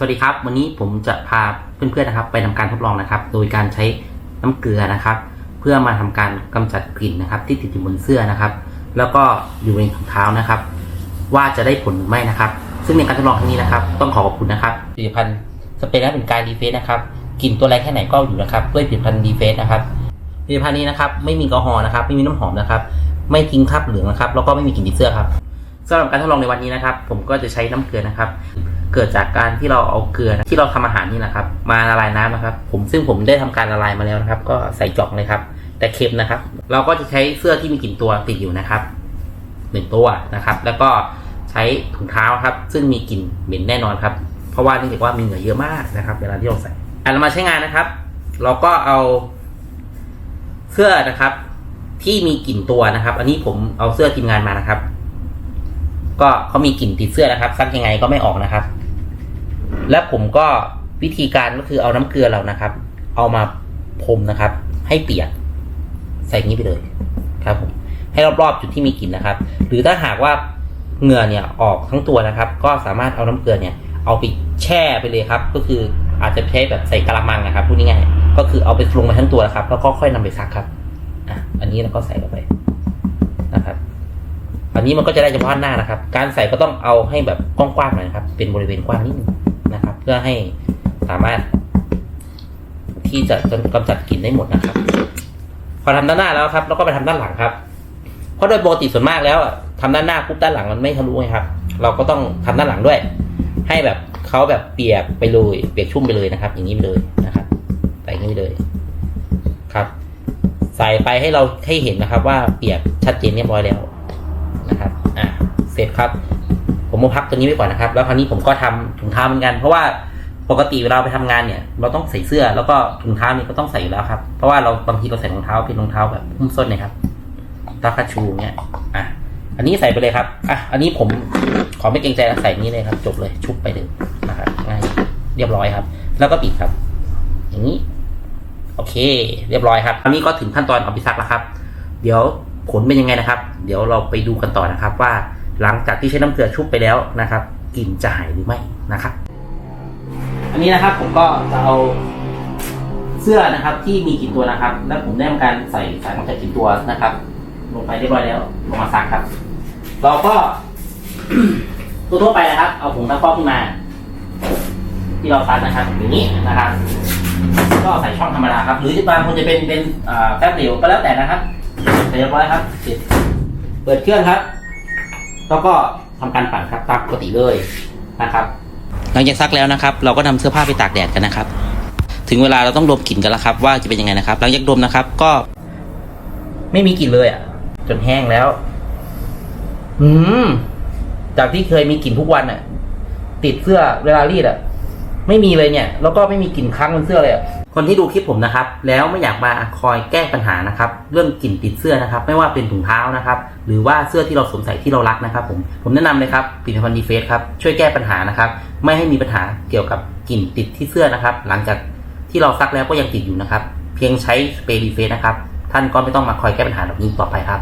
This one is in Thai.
สวัสดีครับ วันนี้ผมจะพาเพื่อนๆนะครับ ไปทำการทดลองนะครับ โดยการใช้น้ำเกลือนะครับ เพื่อมาทำการกำจัดกลิ่นนะครับ ที่ติดอยู่บนเสื้อนะครับ แล้วก็อยู่ในถุงเท้านะครับ ว่าจะได้ผลหรือไม่นะครับ ซึ่งในการทดลองครั้งนี้นะครับ ต้องขอขอบคุณนะครับผลิตภัณฑ์สเปรย์และเป็นการดีเฟสนะครับกลิ่นตัวแรงแค่ไหนก็อยู่นะครับด้วยผลิตภัณฑ์ดีเฟสนะครับผลิตภัณฑ์นี้นะครับไม่มีแอลกอฮอล์นะครับ ไม่มีน้ำหอมนะครับ ไม่ทิ้งคราบเหลืองนะครับแล้วก็ไม่มีกลิ่นติดเสื้อครับสำหรับการทดลองในวันนี้นะครับ ผมก็จะใช้น้ำเกลือนะครับ เกิดจากการที่เราเอาเกลือนะที่เราทำอาหารนี่นะครับ มาละลายน้ำนะครับ ผมซึ่งผมได้ทำการละลายมาแล้วนะครับ ก็ใส่จอกเลยครับ แต่เค็มนะครับ เราก็จะใช้เสื้อที่มีกลิ่นตัวติดอยู่นะครับหนึ่งตัวนะครับ แล้วก็ใช้ถุงเท้าครับ ซึ่งมีกลิ่นเหม็นแน่นอนครับ เพราะว่าเนื่องจากว่ามีเหงื่อเยอะมากนะครับ เวลาที่เราใส่อะเรามาใช้งานนะครับ เราก็เอาเสื้อนะครับ ที่มีกลิ่นตัวนะครับ อันนี้ผมเอาเสื้อทีมงานมานะครับ ก็เขามีกลิ่นติดเสื้อนะครับซักยังไงก็ไม่ออกนะครับ และผมก็วิธีการก็คือเอาน้ำเกลือเรานะครับ เอามาพรมนะครับ ให้เปียก ใส่งนี้ไปเลยครับผมให้รอบๆจุดที่มีกลิ่นนะครับ หรือถ้าหากว่าเหงื่อเนี่ยออกทั้งตัวนะครับ ก็สามารถเอาน้ำเกลือเนี่ย เอาไปแช่ไปเลยครับ ก็คืออาจจะใช้แบบใส่กระมังนะครับพูดง่ายๆก็คือเอาไปลงมาทั้งตัวนะครับ แล้วก็ค่อยนำไปซักครับอะอันนี้เราก็ใส่เข้าไปนะครับ อันนี้มันก็จะได้เฉพาะหน้านะครับ การใส่ก็ต้องเอาให้แบบกว้างๆหน่อยนะครับ เป็นบริเวณกว้างนิดนึง นะครับ เพื่อให้สามารถ ที่จะกำจัดกลิ่นได้หมดนะครับ พอทำด้านหน้าแล้วครับ แล้วก็ไปทำด้านหลังครับ เพราะโดยปกติส่วนมากแล้วอะทำด้านหน้าปุ๊บด้านหลังมันไม่ทะลุไงครับ เราก็ต้องทำด้านหลังด้วย ให้แบบเขาแบบเปียกไปเลยเปียกชุ่มไปเลยนะครับ อย่างนี้ไปเลยนะครับใส่อย่างนี้ไปเลยครับ ใส่ไปให้เราให้เห็นนะครับ ว่าเปียกชัดเจนเรียบร้อยแล้วนะครับ อะเสร็จครับ ผมมาพักตัวนี้ไว้ก่อนนะครับ แล้วคราวนี้ผมก็ทำถุงเท้าเหมือนกัน เพราะว่าปกติเวลาไปทำงานเนี่ย เราต้องใส่เสื้อแล้วก็ถุงเท้านี่ก็ต้องใส่อยู่แล้วครับ เพราะว่าเราบางทีเราใส่รองเท้าเป็นรองเท้าแบบหุ้มส้นนะครับตาคาชูเนี่ยอะอันนี้ใส่ไปเลยครับอะอันนี้ผมขอไม่เกรงใจแล้วใส่นี้เลยครับ จบเลยชุบไปเลยนะครับง่ายเรียบร้อยครับ แล้วก็ปิดครับ อย่างนี้ โอเค เรียบร้อยครับอันนี้ก็ถึงขั้นตอนเอาไปซักแล้วครับ เดี๋ยวผลเป็นยังไงนะครับ เดี๋ยวเราไปดูกันต่อนะครับว่า หลังจากที่ใช้น้ำเกลือชุบไปแล้วนะครับกลิ่นจะหายหรือไม่นะครับ อันนี้นะครับผมก็จะเอาเสื้อนะครับที่มีกลิ่นตัวนะครับ แล้วผมได้ทำการใส่สารกำจัดกลิ่นตัวนะครับ ลงไปเรียบร้อยแล้วลงมาซักครับ เราก็ตัวทั่วไปนะครับ เอาผงซักฟอกขึ้นมา ที่เราซักนะครับอย่างนี้นะครับก็ใส่ช่องธรรมดาครับ หรือบางคนจะเป็นเป็นแป๊บเหลวก็แล้วแต่นะครับ เสร็จเรียบร้อยครับเปิดเครื่องครับ แล้วก็ทำการปั่นครับตามปกติเลยนะครับ หลังจากซักแล้วนะครับ เราก็นำเสื้อผ้าไปตากแดดกันนะครับ ถึงเวลาเราต้องดมกลิ่นกันแล้วครับ ว่าจะเป็นยังไงนะครับ หลังจากดมนะครับก็ ไม่มีกลิ่นเลยอะ จนแห้งแล้ว อืม จากที่เคยมีกลิ่นทุกวันอะ ติดเสื้อเวลารีดอะ ไม่มีเลยเนี่ย แล้วก็ไม่มีกลิ่นค้างบนเสื้อเลยอะ คนที่ดูคลิปผมนะครับ แล้วไม่อยากมาคอยแก้ปัญหานะครับ เรื่องกลิ่นติดเสื้อนะครับ ไม่ว่าเป็นถุงเท้านะครับ หรือว่าเสื้อที่เราสวมใส่ที่เรารักนะครับ ผมผมแนะนำเลยครับผลิตภัณฑ์ดีเฟสครับช่วยแก้ปัญหานะครับ ไม่ให้มีปัญหาเกี่ยวกับกลิ่นติดที่เสื้อนะครับ หลังจากที่เราซักแล้วก็ยังติดอยู่นะครับ เพียงใช้สเปรย์ดีเฟสนะครับท่านก็ไม่ต้องมาคอยแก้ปัญหาแบบนี้ต่อไปครับ